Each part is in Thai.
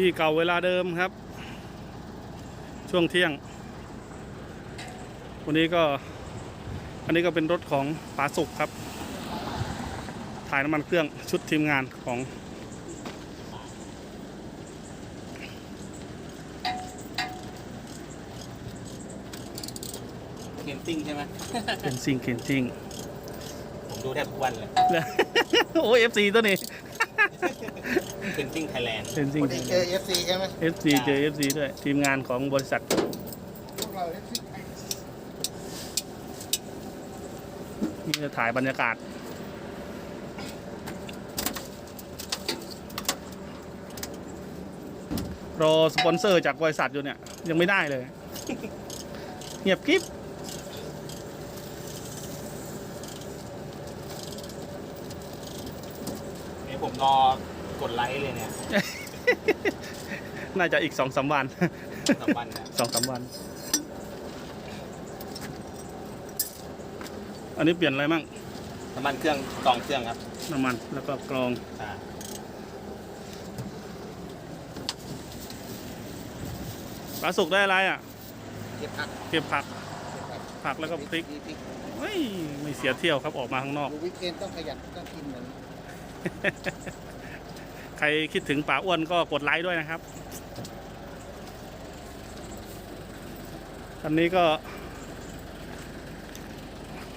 ที่เก่าเวลาเดิมครับ ช่วงเที่ยง วันนี้ก็ อันนี้ก็เป็นรถของป๋าสุกครับ ถ่ายน้ำมันเครื่องชุดทีมงานของเกมติ้งใช่ไหมเคนซิงเคนซิงผมดูแทบทุกวันเลย โอ้เอฟซีตัวนี้ เกมติ้งไทยแลนด์เคนซิงวันนี้เจอ FC ใช่ไหมเอฟซีเจอเอฟซีด้วย ทีมงานของบริษัท พวกเรา FC นี่จะถ่ายบรรยากาศ รอสปอนเซอร์จากบริษัทอยู่เนี่ย ยังไม่ได้เลย เงียบกริบนี่ผมรอ กดไลค์เลยเนี่ยน่าจะอีกสองสามวันสามวันเนี่ยสองสามวัน อันนี้เปลี่ยนอะไรมั่งน้ำมันเครื่องกรองเครื่องครับน้ำมันแล้วก็กรองใช่ปลาสุกได้อะไรอะ เก็บผักเก็บผัก ผักแล้วก็พริกพริกไม่ไม่เสียเที่ยวครับออกมาข้างนอก ดูวิกเกนต้องขยันต้องกินเหมือน ใครคิดถึงป่าอ้วนก็กดไลค์ด้วยนะครับอันนี้ก็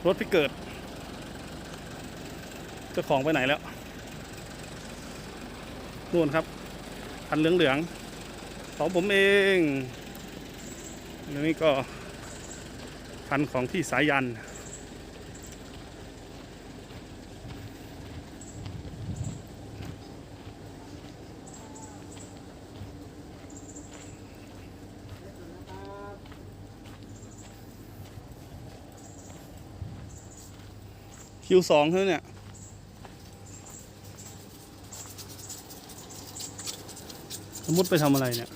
รถพี่เกิดเจ้าของไปไหนแล้วนู่นครับคันเหลืองๆของผมเองนนี้ก็คันของพี่สายัน คิวสองเท่าเนี่ยสมมติไปทำอะไรเนี่ย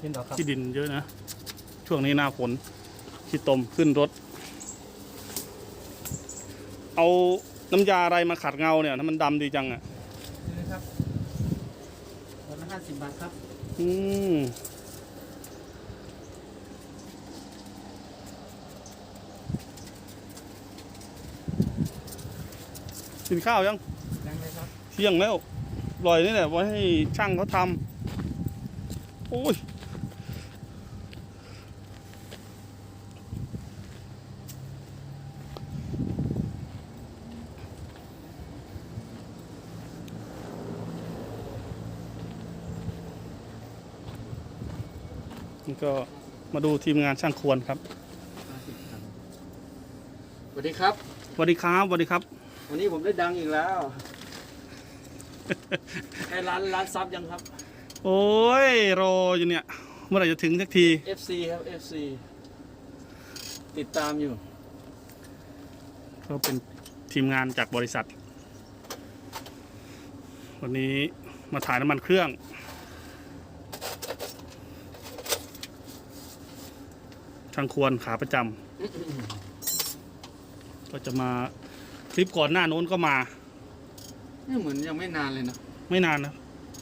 ขึ้นต่อครับที่ดินเยอะนะ ช่วงนี้หน้าฝนที่ตมขึ้นรถ เอาน้ำยาอะไรมาขัดเงาเนี่ยถ้ามันดำดีจังอะนี่ครับวันละห้าสิบบาทครับ อืม กินข้าวยังยังเลยครับเที่ยงแล้วปล่อยนี่แหละไว้ให้ช่างเขาทำโอ้ยนี่ก็มาดูทีมงานช่างควรครับสวัสดีครับสวัสดีครับสวัสดีครับ วันนี้ผมได้ดังอีกแล้วไอ้ร้านร้านซับยังครับ โอ้ยรออยู่เนี่ย เมื่อไหร่จะถึงสักที FC ครับ FC ติดตามอยู่ ก็เป็นทีมงานจากบริษัท วันนี้มาถ่ายน้ำมันเครื่อง ช่างควรขาประจำก็จะมา คลิปก่อนหน้าโน้นก็มา นี่เหมือนยังไม่นานเลยนะไม่นานนะ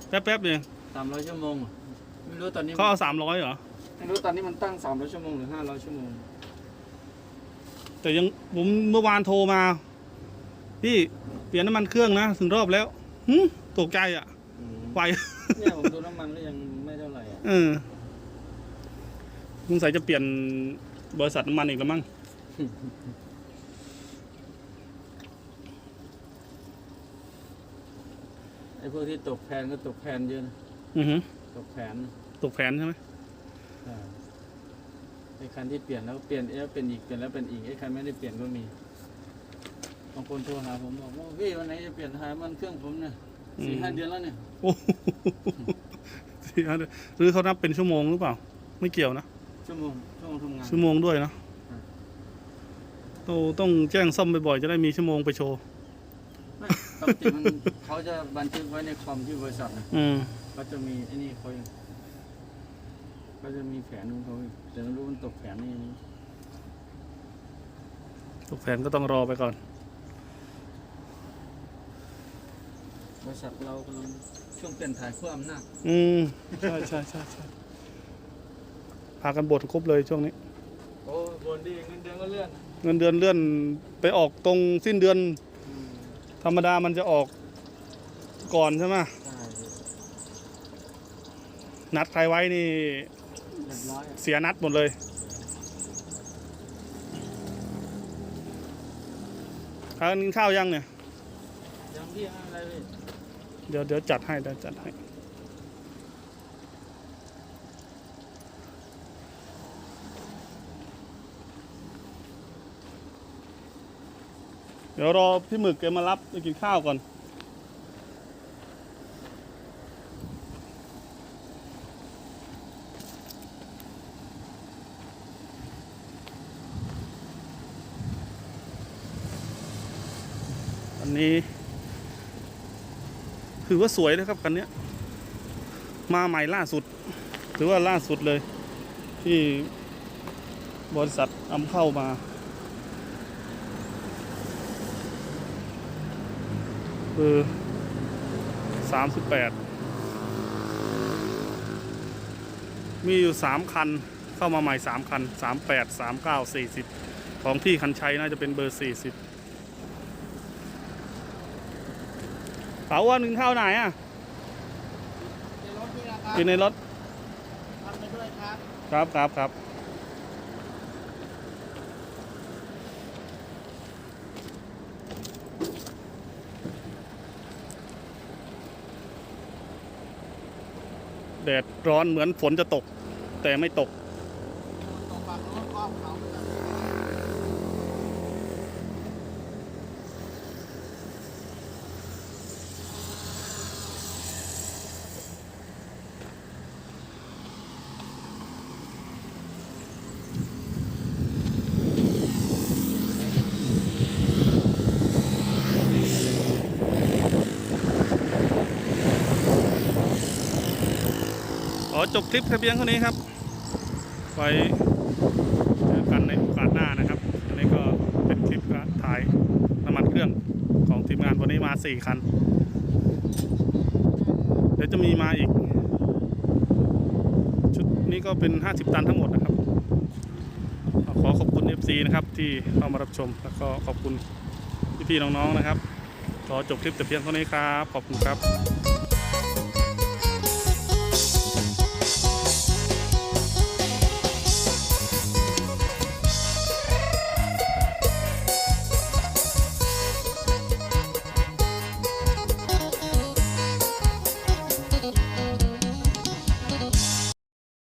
แป๊บๆเองสามร้อยชั่วโมงเหรอไม่รู้ตอนนี้เขาเอาสามร้อยเหรอไม่รู้ตอนนี้มันตั้งสามร้อยชั่วโมงหรือห้าร้อยชั่วโมง แต่ยังผมเมื่อวานโทรมา พี่เปลี่ยนน้ำมันเครื่องนะถึงรอบแล้วหึตกใจอะอืมไว เนี่ยผมดูน้ำมันก็ยังไม่เท่าไหร่อะเออสงสัยจะเปลี่ยนบริษัทน้ำมันอีกแล้วมั้ง อ้พวกที่ตกแพนก็ตกแพนเยอะนะอือหือตกแผนตกแผนใช่ไหมอ่าไอ้คันที่เปลี่ยนแล้วเปลี่ยนแล้วเป็นอีกเปลี่ยนแล้วเป็นอีกไอ้คันไม่ได้เปลี่ยนก็มีบางคนโทรหาผมบอกว่าพี่วันไหนจะเปลี่ยนหายมันเครื่องผมเนี่ยสี่ห้าเดือนแล้วเนี่ยโอ้โหสี่ห้าเดือนหรือเขานับเป็นชั่วโมงหรือเปล่า ไม่เกี่ยวนะชั่วโมงชั่วโมงทำงานชั่วโมงด้วยเนอะอืมต้องต้องแจ้งซ่อมบ่อยๆจะได้มีชั่วโมงไปโชว์ไม่ ปกติมันเขาจะบันทึกไว้ในคอมที่บริษัทนะอืมก็จะมีไอ้นี่เขาอยู่ก็จะมีแผนของเขาอยู่แต่ไม่รู้มันตกแผนนี่ตกแผนก็ต้องรอไปก่อน บริษัทเรากำลังช่วงเปลี่ยนถ่ายขั้วอำนาจอืมใช่ใช่ใช่ใช่พากันบดครบเลยช่วงนี้ โอ้บนดีเงินเดือนก็เลื่อน เงินเดือนเลื่อนไปออกตรงสิ้นเดือนอืม ธรรมดามันจะออกก่อนใช่ไหมใช่นัดใครไว้นี่เรียบร้อยอะเสียนัดหมดเลยพากันกินข้าวยังเนี่ย ยังพี่อะไรพี่ เดี๋ยวเดี๋ยวจัดให้เดี๋ยวจัดให้ เดี๋ยวรอพี่หมึกแกมารับไปกินข้าวก่อน อันนี้ ถือว่าสวยนะครับคันเนี้ยมาใหม่ล่าสุด ถือว่าล่าสุดเลย ที่บริษัทนำเข้ามา คือสามสิบแปดมีอยู่สามคันเข้ามาใหม่สามคันสามแปดสามเก้าสี่สิบของที่คันชัยน่าจะเป็นเบอร์สี่สิบเป๋าว่าหนึ่งเท่าไหนอะในรถนี่นะครับอยู่ในรถทำไปด้วยครับ ครับครับครับ แดดร้อนเหมือนฝนจะตก แต่ไม่ตก ตกฝั่งโน้นอ้อมเขาไปก่อน ขอจบคลิปแค่เพียงเท่านี้ครับไว้เจอกันในโอกาสหน้านะครับ อันนี้ก็เป็นคลิปถ่ายน้ำมันเครื่องของทีมงานวันนี้มา 4 คัน เดี๋ยวจะมีมาอีก ชุดนี้ก็เป็น 50 ตันทั้งหมดนะครับ ขอขอบคุณ FC นะครับที่เข้ามารับชม แล้วก็ขอบคุณพี่ๆน้องๆนะครับ ขอจบคลิปแต่เพียงเท่านี้ครับ ขอบคุณครับ